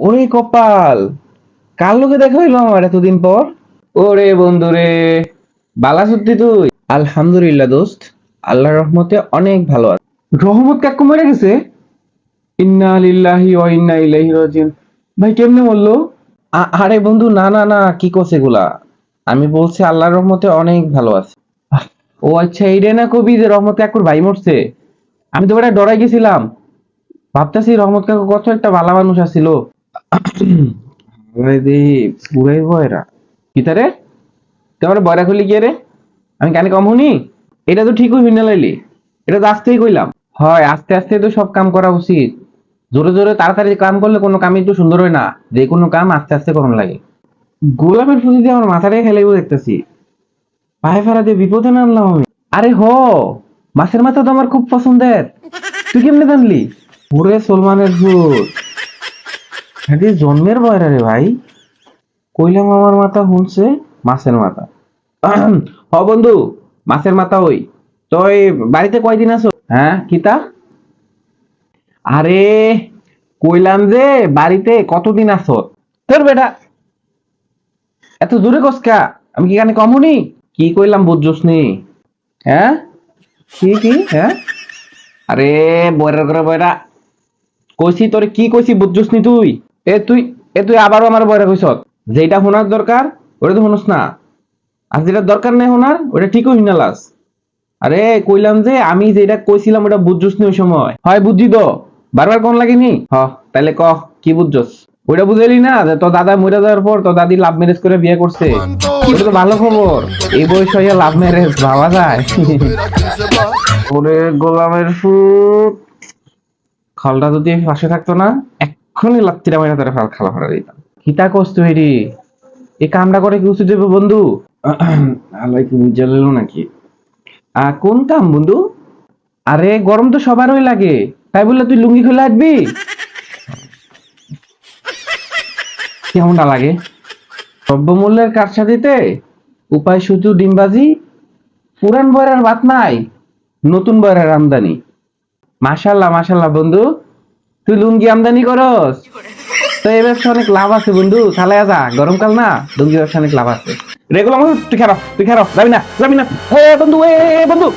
ওরে কপাল কার লোকে দেখা হইল আমার এতদিন পর? ওরে বন্ধু রে বালা সত্যি তুই? আলহামদুলিল্লাহ দোস্ত আল্লাহর রহমতে অনেক ভালো আছে। রহমত কাকু মরে গেছে? ইন্না লিল্লাহি ওয়া ইন্না ইলাইহি রাজিউন। ভাই কেমনে বলল? আরে বন্ধু না না না কি কোস এগুলা? আমি বলছি আল্লাহর রহমতে অনেক ভালো আছে। ও আচ্ছা এইটা না কবি যে রহমত কাকুর ভাই মরছে? আমি তো বেটা ডরাই গেছিলাম। ভাবতেছি রহমত কাকু কত একটা ভালো মানুষ আছিল। বয়রা। খুলি রে? আমি কানে কম শুনি? এটা তো ঠিকই হইনা লাইলি এটা তো কইলাম। হয়, আস্তে আস্তে তো সব কাম করা উচিত। জোরে জোরে তাড়াতাড়ি কাম করলে কোনো কামই তো সুন্দর হয় না। যে কোনো কাম আস্তে আস্তে করুন লাগে। গোলাপের ফুল দিয়ে আমার মাথাটাই খেলে দেখতেছি। পায়ে ফেরা দিয়ে বিপদে নামলাম আমি। আরে হ, মাছের মাথা তো আমার খুব পছন্দের। তুই কেমনে জানলি? ওরে সলমানের ভূত এটি জন্মের বয়রা রে ভাই। কইলাম আমার মাথা শুনছে মাছের মাথা। হ বন্ধু, মাছের মাথা ওই। তুই বাড়িতে কয়দিন আছো? হ্যাঁ কিতা? আরে, কইলাম যে বাড়িতে কতদিন আছো? তোর বেটা। এত দূরে কসকা আমি কি কানে কমুনি কি কইলাম বুঝছস নি? হ্যাঁ? কি কি? হ্যাঁ? আরে বয়রা করে বয়রা কইছি তোরে কি কইছি বুঝছস নি তুই? এ তুই এ তুই আবারও আমার বয়রা কইছ যেটা শোনার দরকার ওটা তো শুনস না। আর যেটা দরকার নেই শোনার ওটা ঠিকই শুনালাস আরে কইলাম যে আমি যেটা কইছিলাম ওটা বুঝছস নি ওই সময়। হয় বুঝছি তো বারবার কোন লাগেনি হ তাহলে ক কি বুঝছস ওইটা বুঝাইলি না যে তোর দাদা মরে যাওয়ার পর তোর দাদি লাভ ম্যারেজ করে বিয়ে করছে। এটা তো ভালো খবর। এই বয়স হয়ে লাভ ম্যারেজ ভাবা যায়। ওরে গোলামের ফুট। খালটা যদি পাশে থাকতো না এক্ষুনি লাত্তিরা মাইনা তারা ফাল খালা ফালা দিতাম। কিতা কষ্ট হেরি এই কামটা করে কি উচিত হবে বন্ধু? আল্লাহ কি নাকি? আ কোন কাম বন্ধু? আরে গরম তো সবারই লাগে। তাই বললে তুই লুঙ্গি খুলে আসবি কেমনটা লাগে? দ্রব্যমূল্যের কারসাজিতে উপায় শুধু ডিমবাজি পুরান বয়রার বাত নাই নতুন বয়রার আমদানি। মাশাল্লাহ মাশাল্লাহ বন্ধু। তুই লুঙ্গি আমদানি করস? তো এই ব্যবসা অনেক লাভ আছে বন্ধু সালে যা গরমকাল না লুঙ্গি ব্যবসা অনেক লাভ আছে। রেগুলার তুই খেরো তুই খেরো যাবি না যাবি না। এ বন্ধু এ বন্ধু।